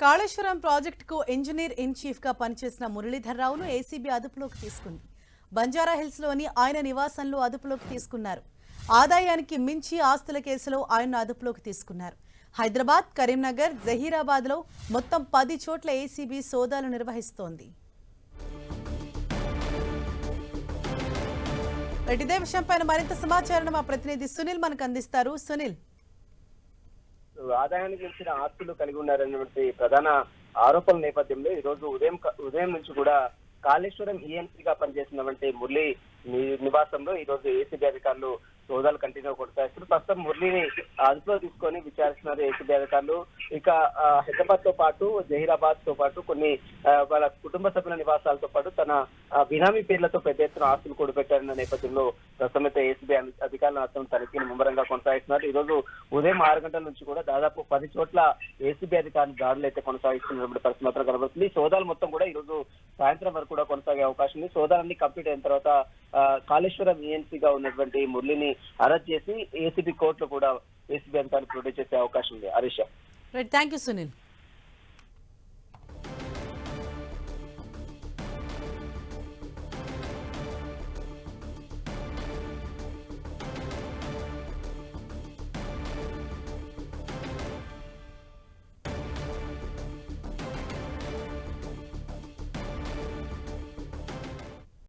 కాళేశ్వరం ప్రాజెక్టుకు engineer in చీఫ్గా పనిచేసిన మురళీధర్రావును ఏసీబీ అదుపులోకి తీసుకుంది. బంజారా హిల్స్లోని ఆయన నివాసంలో అదుపులోకి తీసుకున్నారు. ఆదాయానికి మించి ఆస్తుల కేసులో ఆయన్ను అదుపులోకి తీసుకున్నారు. హైదరాబాద్ కరీంనగర్ జహీరాబాద్లో మొత్తం పది చోట్ల ఏసీబీ సోదాలు నిర్వహిస్తోంది. రైట్, ఇదే విషయంపైన మరింత సమాచారం మా ప్రతినిధి సునీల్ మనకు అందిస్తారు. సునీల్ ఆదాయానికి మించిన ఆస్తులు కలిగి ఉన్నారన్నటువంటి ప్రధాన ఆరోపణల నేపథ్యంలో ఈ రోజు ఉదయం ఉదయం నుంచి కూడా కాళేశ్వరం ఈఎన్సీ పనిచేసినటువంటి మురళి నివాసంలో ఈ రోజు ఏసీబీ అధికారులు సోదాలు కంటిన్యూ కొడతారు. ప్రస్తుతం మురళిని అదుపులో తీసుకొని విచారిస్తున్నారు ఏసీబీ అధికారులు. ఇక హైదరాబాద్తో పాటు జహీరాబాద్తో పాటు కొన్ని వాళ్ళ కుటుంబ సభ్యుల నివాసాలతో పాటు తన బినామీ పేర్లతో పెద్ద ఎత్తున ఆస్తులు కూడబెట్టారన్న నేపథ్యంలో ప్రస్తుతం అయితే ఏసీబీ అధికారులు అతను తనిఖీని ముమ్మరంగా కొనసాగిస్తున్నారు. ఈ రోజు ఉదయం ఆరు గంటల నుంచి కూడా దాదాపు పది చోట్ల ఏసీబీ అధికారులు దాడులు అయితే కొనసాగిస్తున్నటువంటి పరిస్థితి మాత్రం కనబడుతుంది. సోదాలు మొత్తం కూడా ఈ రోజు సాయంత్రం వరకు కూడా కొనసాగే అవకాశం ఉంది. సోదాలన్నీ కంప్లీట్ అయిన తర్వాత కాళేశ్వరం ENC గా ఉన్నటువంటి మురళిని అరెస్ట్ చేసి ఏసీబీ కోర్టులో కూడా ఏసీబీ అధికారులు ప్రొడ్యూస్ చేసే అవకాశం ఉంది. Harish right thank you Sunil